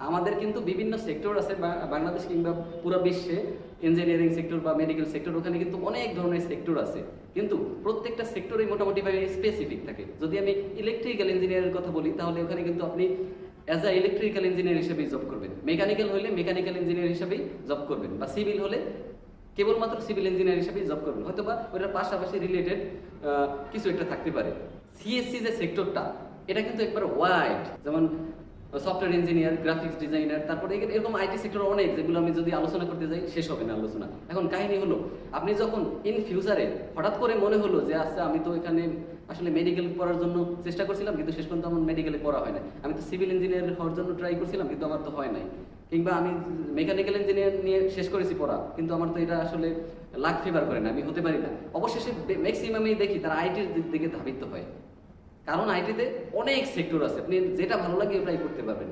আমাদের কিন্তু বিভিন্ন সেক্টর আছে বাংলাদেশ কিংবা পুরো বিশ্বে ইঞ্জিনিয়ারিং সেক্টর বা মেডিকেল সেক্টর ওখানে কিন্তু অনেক ধরনের সেক্টর আছে। কিন্তু প্রত্যেকটা সেক্টরই মোটামুটিভাবে স্পেসিফিক থাকে। যদি আমি ইলেকট্রিক্যাল ইঞ্জিনিয়ারের কথা বলি, তাহলে ওখানে কিন্তু আপনি অ্যাজ আ ইলেকট্রিক্যাল ইঞ্জিনিয়ার হিসেবেই জব করবেন। মেকানিক্যাল হলে মেকানিক্যাল ইঞ্জিনিয়ার হিসেবেই জব করবেন, বা সিভিল হলে কেবলমাত্র সিভিল ইঞ্জিনিয়ার হিসেবেই জব করবেন। হয়তো বা ওটার পাশাপাশি রিলেটেড কিছু একটা থাকতে পারে। সিএসসি যে সেক্টরটা এটা কিন্তু একবার ওয়াইড যেমন সফটওয়্যার ইঞ্জিনিয়ার গ্রাফিক্স ডিজাইনার তারপরে এরকম আইটি সেক্টর অনেক যেগুলো আমি যদি আলোচনা করতে যাই, শেষ হবে না আলোচনা। এখন কাহিনী হলো, আপনি যখন ইন ফিউচারে হঠাৎ করে মনে হলো যে আচ্ছা আমি তো এখানে আসলে মেডিকেল পড়ার জন্য চেষ্টা করছিলাম, কিন্তু শেষ পর্যন্ত আমার মেডিকেলে পড়া হয় না আমি তো সিভিল ইঞ্জিনিয়ার হওয়ার জন্য ট্রাই করছিলাম, কিন্তু আমার তো হয় নাই। কিংবা আমি মেকানিক্যাল ইঞ্জিনিয়ার নিয়ে শেষ করেছি পড়া, কিন্তু আমার তো এটা আসলে লাক ফেভার করে না, আমি হতে পারি না। অবশেষে ম্যাক্সিমামই দেখি, তারা আইটির দিকে ধাবিত হয়। কারণ আইটিতে অনেক সেক্টর আছে। আপনি যেটা ভালো লাগে ওটাই করতে পারবেন।